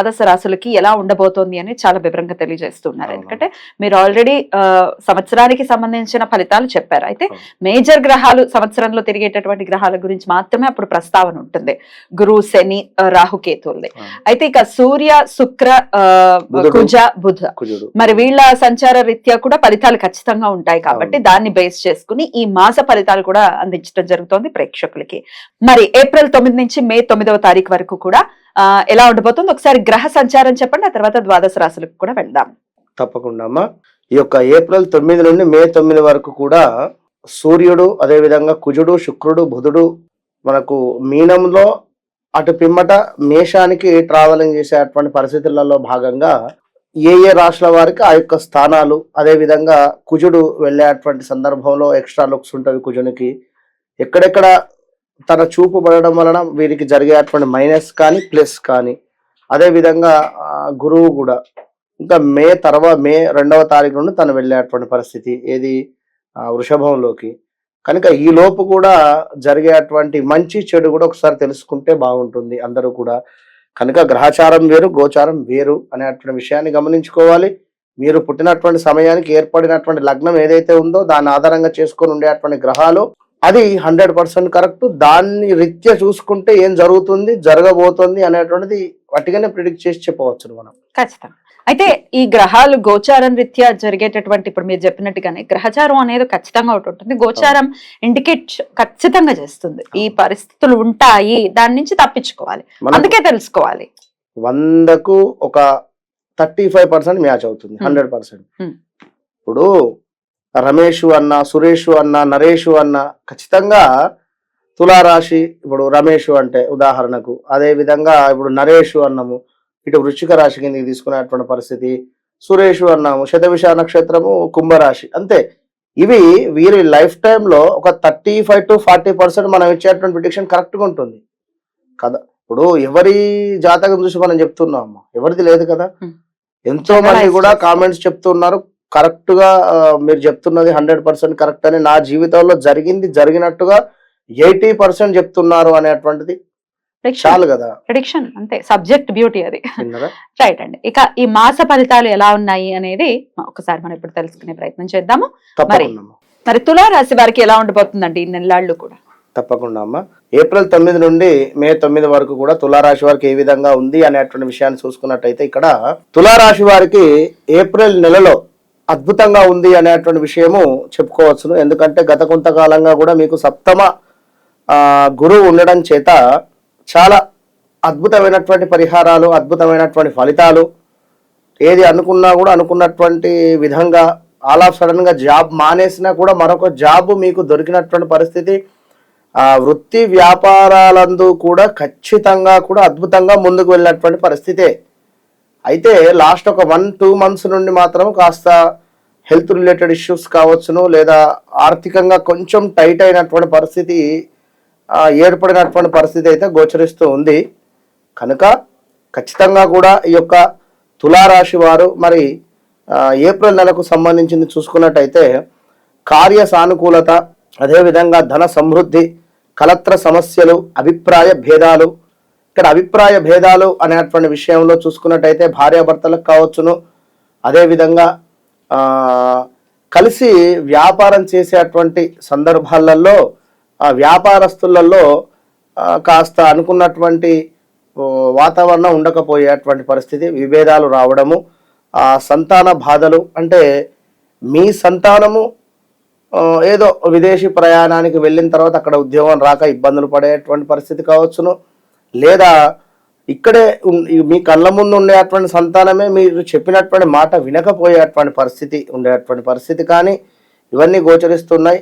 ద్వాదశ రాశులకి ఎలా ఉండబోతోంది అని చాలా వివరంగా తెలియజేస్తున్నారు. ఎందుకంటే మీరు ఆల్రెడీ సంవత్సరానికి సంబంధించిన ఫలితాలు చెప్పారు అయితే. మేజర్ గ్రహాలు సంవత్సరంలో తిరిగేటటువంటి గ్రహాల గురించి మాత్రమే అప్పుడు ప్రస్తావన ఉంటుంది గురు శని ఆ, రాహు కేతువులది అయితే ఇక సూర్య శుక్ర. కుజ బుధ మరి వీళ్ళ సంచార రీత్యా కూడా ఫలితాలు ఖచ్చితంగా ఉంటాయి కాబట్టి. దాన్ని బేస్ చేసుకుని ఈ మాస ఫలితాలు కూడా అందించడం జరుగుతోంది ప్రేక్షకులకి మరి ఏప్రిల్ తొమ్మిది నుంచి మే తొమ్మిదవ తారీఖు వరకు కూడా ఎలా ఉండబోతుంది ఒకసారి గ్రహ సంచారం చెప్పండి ఆ తర్వాత ద్వాదశ రాశులకు కూడా వెళ్దాం. తప్పకుండా అమ్మా. ఈ యొక్క ఏప్రిల్ తొమ్మిది నుండి మే తొమ్మిది వరకు కూడా సూర్యుడు అదే విధంగా కుజుడు శుక్రుడు బుధుడు మనకు మీనంలో అటు పిమ్మట మేషానికి ట్రావెలింగ్ చేసేటువంటి పరిస్థితులలో భాగంగా ఏ ఏ రాష్ట్రాల వారికి ఆ యొక్క స్థానాలు అదేవిధంగా కుజుడు వెళ్ళేటువంటి సందర్భంలో ఎక్స్ట్రా లుక్స్ ఉంటవి కుజునికి. ఎక్కడెక్కడ తన చూపు పడడం వలన వీరికి జరిగేటువంటి మైనస్ కానీ ప్లస్ కానీ అదే విధంగా గురువు కూడా. ఇంకా మే తర్వాత మే రెండవ తారీఖు నుండి తను వెళ్ళేటువంటి పరిస్థితి ఏది? వృషభంలోకి. కనుక ఈ లోపు కూడా జరిగేటువంటి మంచి చెడు కూడా ఒకసారి తెలుసుకుంటే బాగుంటుంది అందరూ కూడా. కనుక గ్రహచారం వేరు గోచారం వేరు అనేటువంటి విషయాన్ని గమనించుకోవాలి. మీరు పుట్టినటువంటి సమయానికి ఏర్పడినటువంటి లగ్నం ఏదైతే ఉందో దాని ఆధారంగా చేసుకొని ఉండేటువంటి గ్రహాలు అది హండ్రెడ్ పర్సెంట్ కరెక్ట్. దాన్ని రీత్యా చూసుకుంటే ఏం జరుగుతుంది జరగబోతుంది అనేటువంటిది వట్టిగానే ప్రిడిక్ట్ చేసి చెప్పవచ్చు మనం. ఖచ్చితంగా. అయితే ఈ గ్రహాలు గోచారం రీత్యా జరిగేటటువంటి ఇప్పుడు మీరు చెప్పినట్టుగానే గ్రహచారం అనేది ఖచ్చితంగా ఒకటి ఉంటుంది. గోచారం ఇండికేట్ ఖచ్చితంగా చేస్తుంది. ఈ పరిస్థితులు ఉంటాయి దాని నుంచి తప్పించుకోవాలి. అందుకే తెలుసుకోవాలి. వందకు ఒక థర్టీ ఫైవ్ పర్సెంట్ మ్యాచ్ అవుతుంది. Hundred percent. ఇప్పుడు రమేష్ అన్న సురేష్ అన్న నరేష్ అన్న ఖచ్చితంగా తులారాశి ఇప్పుడు రమేష్ అంటే ఉదాహరణకు. అదే విధంగా ఇప్పుడు నరేష్ అన్నము ఇటు వృశ్చిక రాశి కిందకి తీసుకునేటువంటి పరిస్థితి. సురేష్ అన్నాము శతవిష నక్షత్రము కుంభరాశి అంతే. ఇవి వీరి లైఫ్ టైంలో ఒక thirty five to forty percent మనం ఇచ్చేటువంటి ప్రిడిక్షన్ కరెక్ట్గా ఉంటుంది. కదా? ఇప్పుడు ఎవరి జాతకం చూసి మనం చెప్తున్నాం అమ్మ? ఎవరిది లేదు కదా. ఎంతో మంది కూడా. కామెంట్స్ చెప్తున్నారు. కరెక్ట్గా ఆ, మీరు చెప్తున్నది హండ్రెడ్ పర్సెంట్ కరెక్ట్ అని నా జీవితంలో జరిగింది జరిగినట్టుగా ఎయిటీ పర్సెంట్ చెప్తున్నారు అనేటువంటిది చాలు కదా. ప్రిడిక్షన్ అంతే. సబ్జెక్ట్ బ్యూటీ అది. రైట్ అండి. ఇక ఈ మాస ఫలితాలు ఎలా ఉన్నాయి అనేది ఒకసారి మనం ఇప్పుడు తెలుసుకునే ప్రయత్నం చేద్దాము. మరి తులా రాశి వారికి ఎలా ఉండబోతుందండి ఈ నెలలాళ్ళు కూడా? తప్పకుండా అమ్మ. ఏప్రిల్ తొమ్మిది నుండి మే తొమ్మిది వరకు కూడా తులారాశి వారికి ఏ విధంగా ఉంది అనేటువంటి విషయాన్ని చూసుకున్నట్టయితే ఇక్కడ తులారాశి వారికి ఏప్రిల్ నెలలో అద్భుతంగా ఉంది అనేటువంటి విషయము చెప్పుకోవచ్చును. ఎందుకంటే గత కొంతకాలంగా కూడా మీకు సప్తమ గురువు ఉండడం చేత చాలా అద్భుతమైనటువంటి పరిహారాలు అద్భుతమైనటువంటి ఫలితాలు ఏది అనుకున్నా కూడా అనుకున్నటువంటి విధంగా ఆల్ ఆఫ్ సడన్గా జాబ్ మానేసినా కూడా మరొక జాబ్ మీకు దొరికినటువంటి పరిస్థితి ఆ వృత్తి వ్యాపారాలందు కూడా ఖచ్చితంగా కూడా అద్భుతంగా ముందుకు వెళ్ళినటువంటి పరిస్థితే. అయితే లాస్ట్ ఒక వన్ టూ మంత్స్ నుండి మాత్రం కాస్త హెల్త్ రిలేటెడ్ ఇష్యూస్ కావచ్చును లేదా ఆర్థికంగా కొంచెం టైట్ అయినటువంటి పరిస్థితి ఏర్పడినటువంటి పరిస్థితి అయితే గోచరిస్తూ ఉంది. కనుక ఖచ్చితంగా కూడా ఈ యొక్క తులారాశి వారు మరి ఏప్రిల్ నెలకు సంబంధించింది చూసుకున్నట్టయితే కార్య సానుకూలత అదేవిధంగా ధన సమృద్ధి కలత్ర సమస్యలు అభిప్రాయ భేదాలు ఇక్కడ అభిప్రాయ భేదాలు అనేటువంటి విషయంలో చూసుకున్నట్టయితే భార్యాభర్తలకు కావచ్చును. అదేవిధంగా కలిసి వ్యాపారం చేసేటువంటి సందర్భాలలో వ్యాపారస్తులలో కాస్త అనుకున్నటువంటి వాతావరణం ఉండకపోయేటువంటి పరిస్థితి విభేదాలు రావడము ఆ సంతాన బాధలు అంటే మీ సంతానము ఏదో విదేశీ ప్రయాణానికి వెళ్ళిన తర్వాత అక్కడ ఉద్యోగం రాక ఇబ్బందులు పడేటువంటి పరిస్థితి కావచ్చును. లేదా ఇక్కడే మీ కళ్ళ ముందు ఉండేటువంటి సంతానమే మీరు చెప్పినటువంటి మాట వినకపోయేటువంటి పరిస్థితి ఉండేటువంటి పరిస్థితి కానీ ఇవన్నీ గోచరిస్తున్నాయి.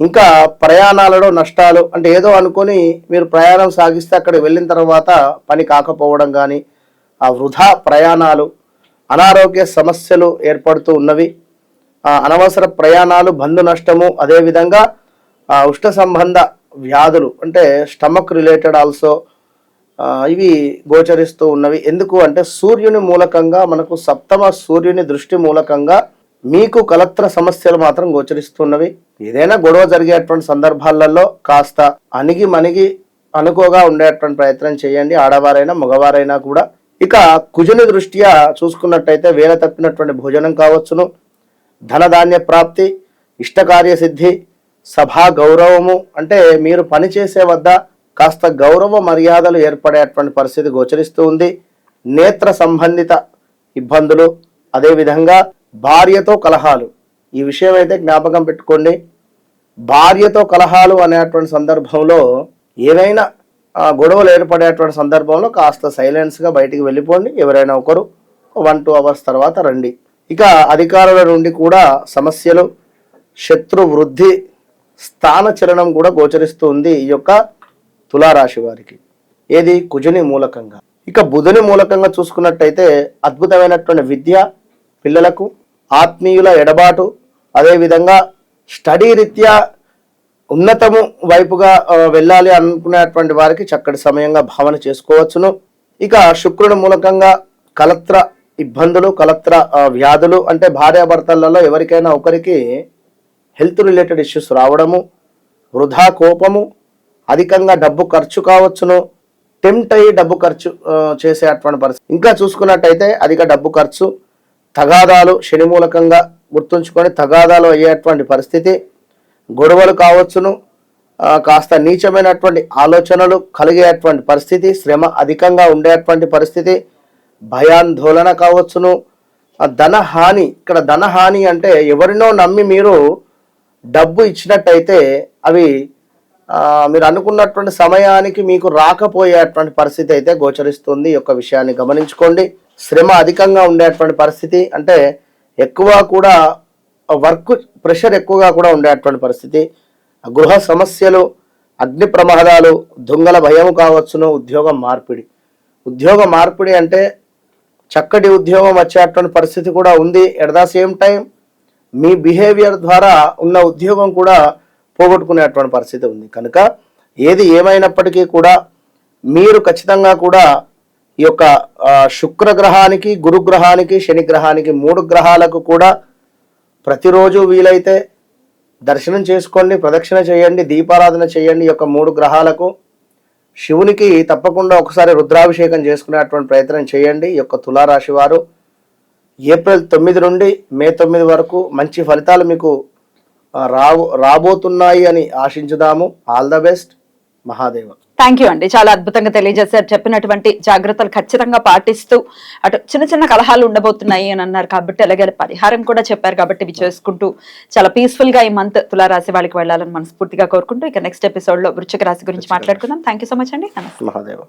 ఇంకా ప్రయాణాలలో నష్టాలు అంటే ఏదో అనుకొని మీరు ప్రయాణం సాగిస్తే అక్కడికి వెళ్ళిన తర్వాత పని కాకపోవడం కానీ ఆ వృధా ప్రయాణాలు అనారోగ్య సమస్యలు ఏర్పడుతూ ఉన్నవి. ఆ అనవసర ప్రయాణాలు బంధు నష్టము అదేవిధంగా ఆ ఉష్ణ సంబంధ వ్యాధులు అంటే స్టమక్ రిలేటెడ్ ఆల్సో ఇవి గోచరిస్తూ ఉన్నవి. ఎందుకు అంటే సూర్యుని మూలకంగా మనకు సప్తమ సూర్యుని దృష్టి మూలకంగా మీకు కలత్ర సమస్యలు మాత్రం గోచరిస్తున్నవి. ఏదైనా గొడవ జరిగేటువంటి సందర్భాలలో కాస్త అణిగి మణిగి అనుకోగా ఉండేటువంటి ప్రయత్నం చేయండి. ఆడవారైనా మగవారైనా కూడా. ఇక కుజుని దృష్ట్యా చూసుకున్నట్టయితే వేల తప్పినటువంటి భోజనం కావచ్చును. ధనధాన్య ప్రాప్తి ఇష్టకార్య సిద్ధి సభా గౌరవము. అంటే మీరు పనిచేసే వద్ద కాస్త గౌరవ మర్యాదలు ఏర్పడేటువంటి పరిస్థితి గోచరిస్తూ ఉంది. నేత్ర సంబంధిత ఇబ్బందులు అదేవిధంగా భార్యతో కలహాలు. ఈ విషయం అయితే జ్ఞాపకం పెట్టుకోండి. భార్యతో కలహాలు అనేటువంటి సందర్భంలో ఏవైనా గొడవలు ఏర్పడేటువంటి సందర్భంలో కాస్త సైలెన్స్గా బయటికి వెళ్ళిపోండి. ఎవరైనా ఒకరు వన్ టూ అవర్స్ తర్వాత రండి. ఇక అధికారుల నుండి కూడా సమస్యలు శత్రు వృద్ధి స్థాన చలనం కూడా గోచరిస్తుంది ఈ యొక్క తులారాశి వారికి. ఏది? కుజుని మూలకంగా. ఇక బుధుని మూలకంగా చూసుకున్నట్టయితే అద్భుతమైనటువంటి విద్య పిల్లలకు ఆత్మీయుల ఎడబాటు అదేవిధంగా స్టడీ రీత్యా ఉన్నతము వైపుగా వెళ్ళాలి అనుకునేటువంటి వారికి చక్కటి సమయంగా భావన చేసుకోవచ్చును. ఇక శుక్రుని మూలకంగా కలత్ర ఇబ్బందులు కలత్ర వ్యాధులు అంటే భార్యాభర్తలలో ఎవరికైనా ఒకరికి హెల్త్ రిలేటెడ్ ఇష్యూస్ రావడము వృధా కోపము అధికంగా డబ్బు ఖర్చు కావచ్చును. టెంప్ట్ అయ్యి డబ్బు ఖర్చు చేసే అటువంటి పరిస్థితి. ఇంకా చూసుకున్నట్టయితే అధిక డబ్బు ఖర్చు తగాదాలు శని మూలకంగా గుర్తుంచుకొని తగాదాలు అయ్యేటువంటి పరిస్థితి గొడవలు కావచ్చును. కాస్త నీచమైనటువంటి ఆలోచనలు కలిగేటువంటి పరిస్థితి శ్రమ అధికంగా ఉండేటువంటి పరిస్థితి భయాందోళన కావచ్చును. ధనహాని ధన హాని ఇక్కడ ధన హాని అంటే ఎవరినో నమ్మి మీరు డబ్బు ఇచ్చినట్టయితే అవి మీరు అనుకున్నటువంటి సమయానికి మీకు రాకపోయేటువంటి పరిస్థితి అయితే గోచరిస్తుంది. ఈ యొక్క విషయాన్ని గమనించుకోండి. శ్రమ అధికంగా ఉండేటువంటి పరిస్థితి అంటే ఎక్కువ కూడా వర్క్ ప్రెషర్ ఎక్కువగా కూడా ఉండేటువంటి పరిస్థితి. గృహ సమస్యలు అగ్ని ప్రమాదాలు దొంగల భయం కావచ్చును ఉద్యోగం మార్పిడి. ఉద్యోగ మార్పిడి అంటే చక్కటి ఉద్యోగం వచ్చేటువంటి పరిస్థితి కూడా ఉంది. ఎట్ ద సేమ్ టైం మీ బిహేవియర్ ద్వారా ఉన్న ఉద్యోగం కూడా పోగొట్టుకునేటువంటి పరిస్థితి ఉంది. కనుక ఏది ఏమైనప్పటికీ కూడా మీరు ఖచ్చితంగా కూడా ఈ యొక్క శుక్రగ్రహానికి శుక్ర గ్రహానికి గురు గ్రహానికి మూడు గ్రహాలకు కూడా ప్రతిరోజు వీలైతే దర్శనం చేసుకోండి ప్రదక్షిణ చేయండి దీపారాధన చేయండి ఈ యొక్క మూడు గ్రహాలకు. శివునికి తప్పకుండా ఒకసారి రుద్రాభిషేకం చేసుకునేటువంటి ప్రయత్నం చేయండి ఈ యొక్క తులారాశి వారు. ఏప్రిల్ తొమ్మిది నుండి మే తొమ్మిది వరకు మంచి ఫలితాలు మీకు రాబో రాబోతున్నాయి అని ఆశించుదాము. All the best Mahadeva. Thank you అండి. చాలా అద్భుతంగా తెలియజేశారు. చెప్పినటువంటి జాగ్రత్తలు ఖచ్చితంగా పాటిస్తూ అటు చిన్న చిన్న కలహాలు ఉండబోతున్నాయి అని అన్నారు కాబట్టి అలాగే పరిహారం కూడా చెప్పారు కాబట్టి ఇవి చేసుకుంటూ చాలా పీస్ఫుల్గా ఈ మంత్ తులారాశి వాళ్ళకి వెళ్ళాలని మనస్ఫూర్తిగా కోరుకుంటూ ఇక నెక్స్ట్ ఎపిసోడ్లో వృశ్చిక రాశి గురించి మాట్లాడుకుందాం. థ్యాంక్ యూ సో మచ్ అండి. నమస్తే. మహాదేవ.